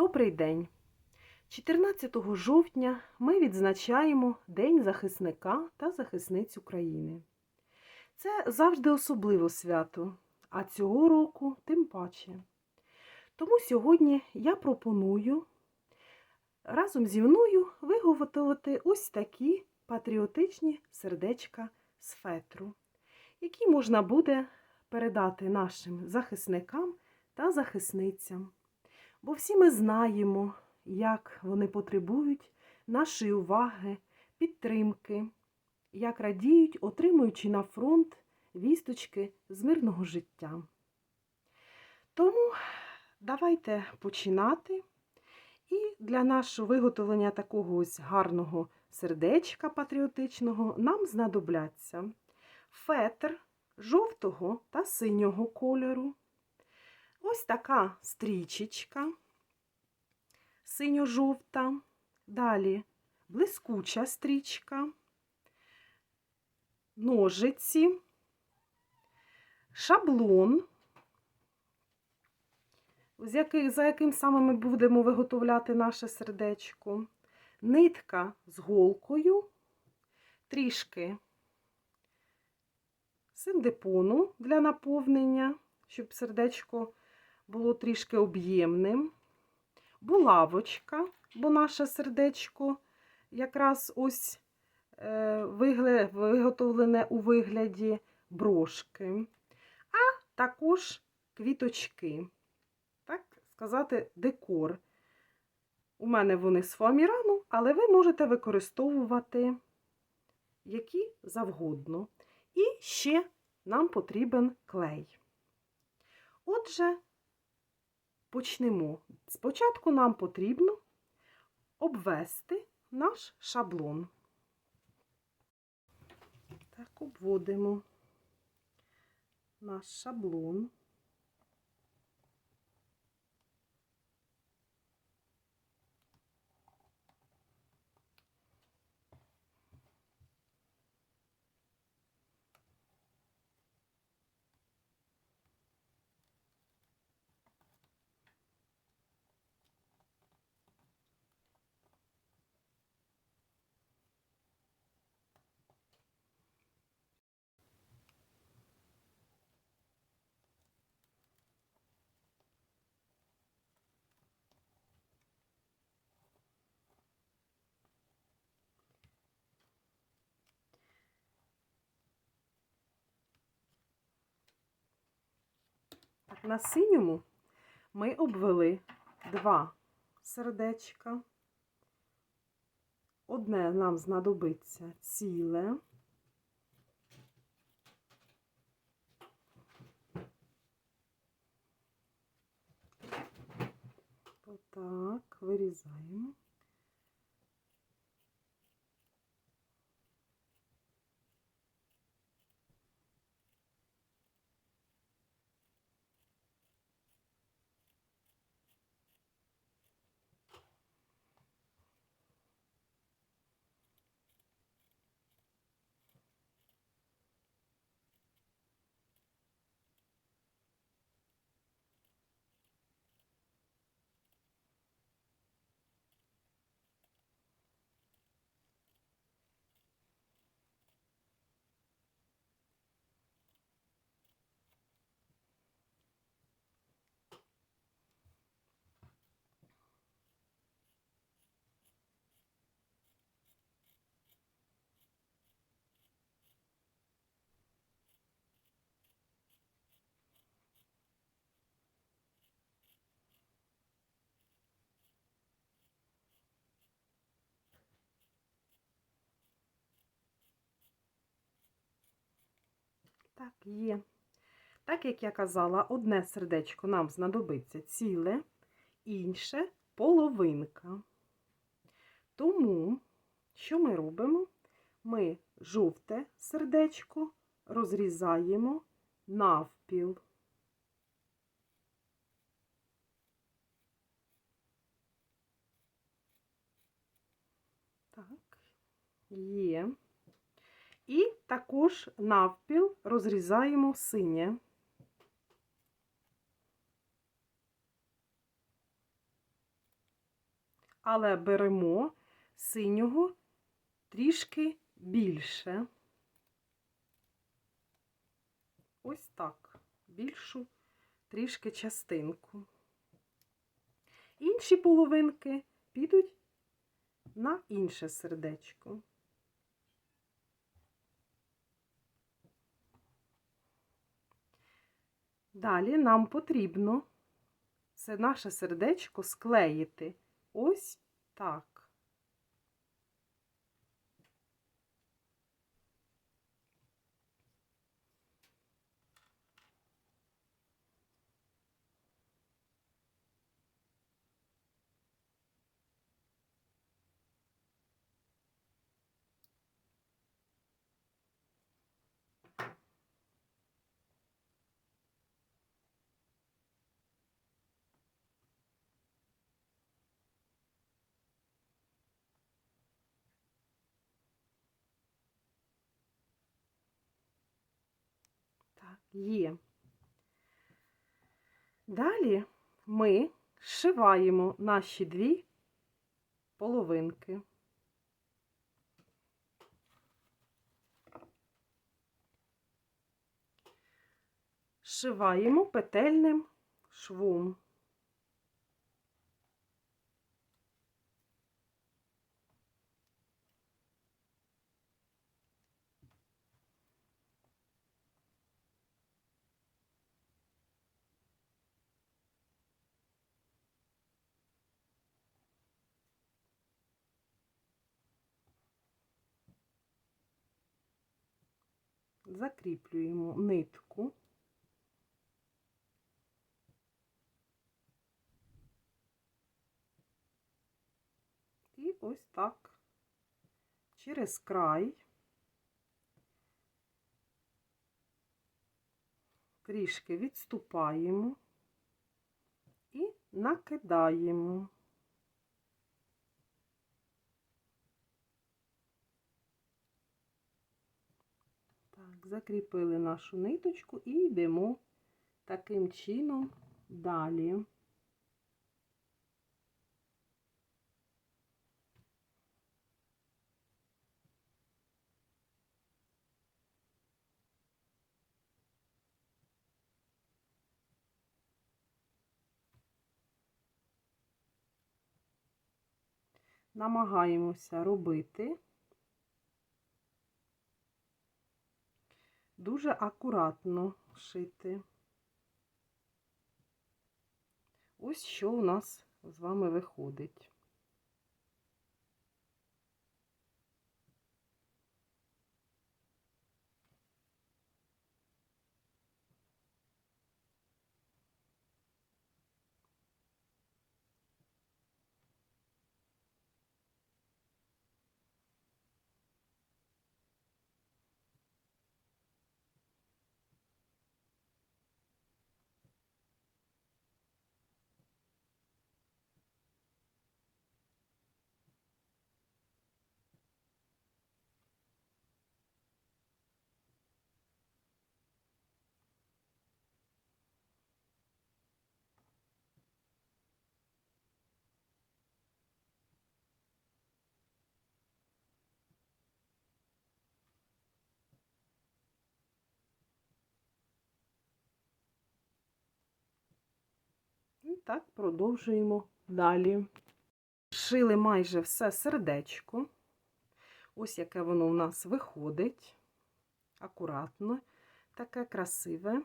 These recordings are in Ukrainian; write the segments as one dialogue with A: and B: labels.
A: Добрий день! 14 жовтня ми відзначаємо День захисника та захисниць України. Це завжди особливе свято, а цього року тим паче. Тому сьогодні я пропоную разом зі мною виготовити ось такі патріотичні сердечка з фетру, які можна буде передати нашим захисникам та захисницям. Бо всі ми знаємо, як вони потребують нашої уваги, підтримки, як радіють, отримуючи на фронт вісточки з мирного життя. Тому давайте починати. І для нашого виготовлення такого ось гарного сердечка патріотичного нам знадобляться фетр жовтого та синього кольору. Ось така стрічечка синьо-жовта. Далі блискуча стрічка, ножиці, шаблон, за яким саме ми будемо виготовляти наше сердечко, нитка з голкою, трішки синдепону для наповнення, щоб сердечко було трішки об'ємним. Булавочка, бо наше сердечко якраз ось е, виготовлене у вигляді брошки, а також квіточки, так сказати, декор. У мене вони з фоамірану, але ви можете використовувати які завгодно. І ще нам потрібен клей. Отже, почнемо. Спочатку нам потрібно обвести наш шаблон. Так, обводимо наш шаблон. На синьому ми обвели два сердечка. Одне нам знадобиться ціле. Отак, вирізаємо. Так, є. Так, як я казала, одне сердечко нам знадобиться ціле, інше половинка. Тому, що ми робимо? Ми жовте сердечко розрізаємо навпіл. Так, є. І також навпіл розрізаємо синє. але беремо синього трішки більше. Ось так, більшу трішки частинку. Інші половинки підуть на інше сердечко. Далі нам потрібно це наше сердечко склеїти ось так. Так, є. Далі ми зшиваємо наші дві половинки. Зшиваємо петельним швом. Закріплюємо нитку. І ось так через край трішки відступаємо і накидаємо. Так, закріпили нашу ниточку і йдемо таким чином далі. Намагаємося робити дуже акуратно шити. Ось що у нас з вами виходить. Так продовжуємо далі. Шили майже все сердечко. Ось яке воно у нас виходить. Акуратно, таке красиве.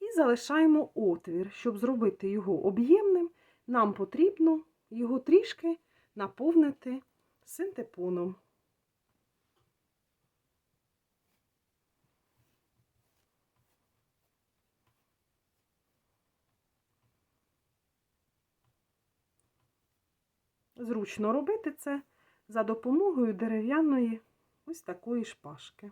A: І залишаємо отвір. Щоб зробити його об'ємним, нам потрібно його трішки наповнити синтепоном. Зручно робити це за допомогою дерев'яної ось такої шпажки.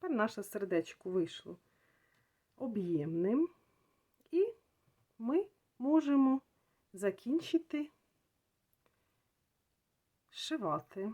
A: Тепер наше сердечко вийшло об'ємним, і ми можемо закінчити шивати.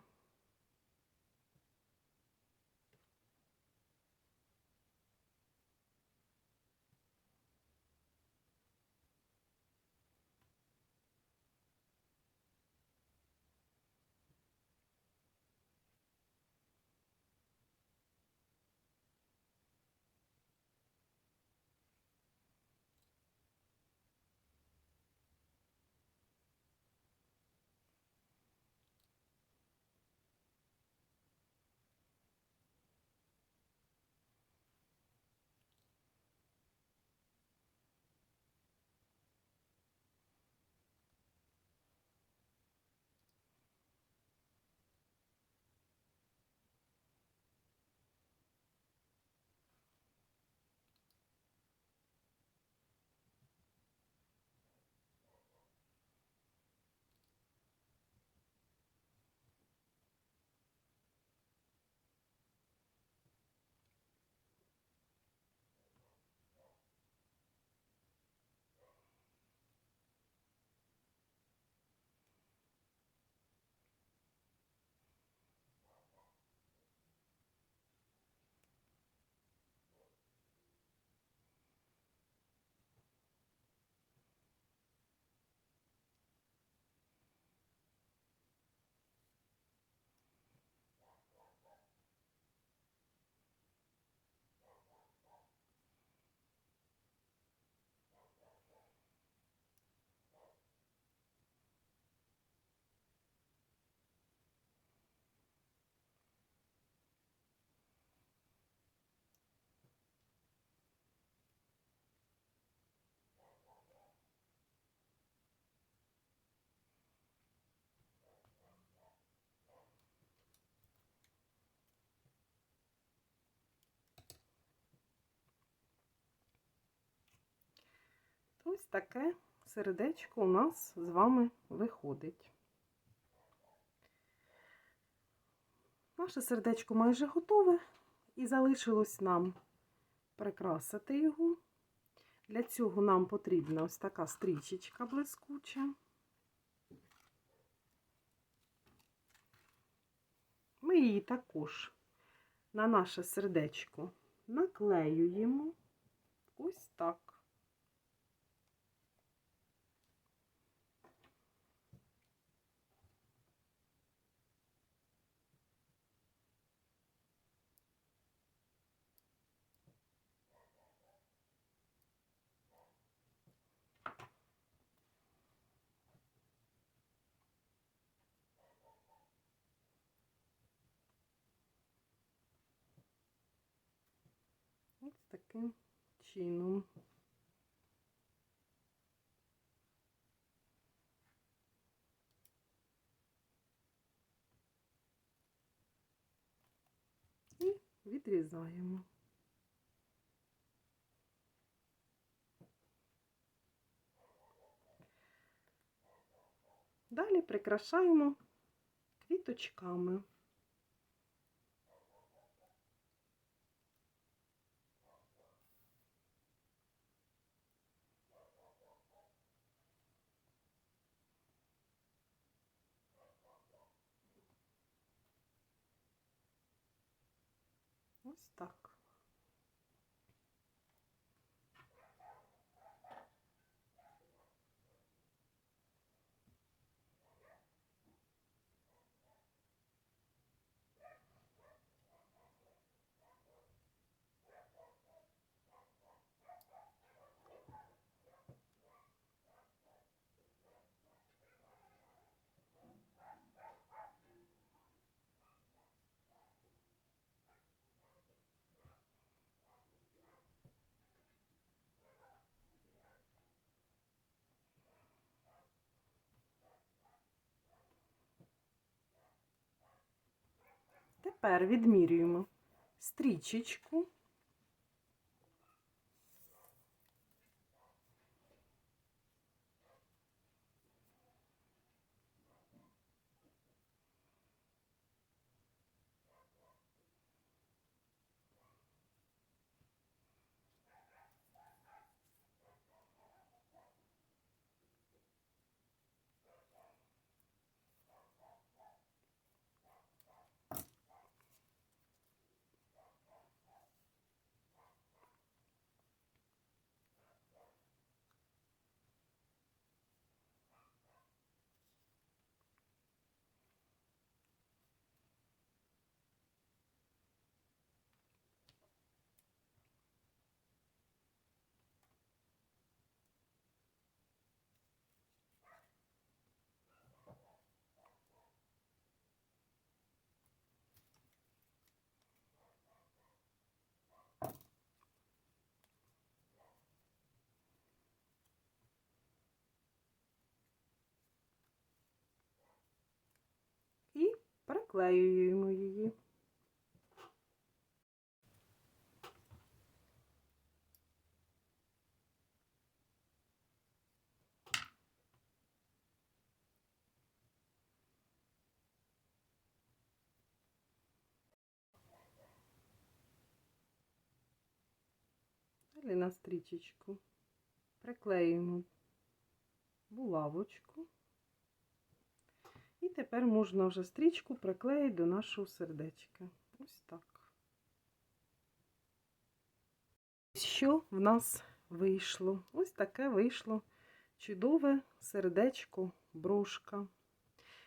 A: Ось таке сердечко у нас з вами виходить. Наше сердечко майже готове, і залишилось нам прикрасити його. Для цього нам потрібна ось така стрічечка блискуча. Ми її також на наше сердечко наклеюємо ось так. Ось таким чином. І відрізаємо. Далі прикрашаємо квіточками. Ось так. Тепер відмірюємо стрічечку. Приклеюємо її. На стрічечку приклеюємо булавочку. І тепер можна вже стрічку приклеїти до нашого сердечка. Ось так. Що в нас вийшло? Ось таке вийшло чудове сердечко, брошка.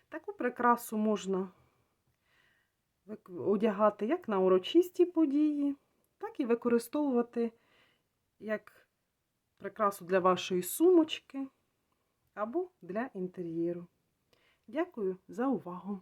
A: Таку прикрасу можна одягати як на урочисті події, так і використовувати як прикрасу для вашої сумочки або для інтер'єру. Дякую за увагу!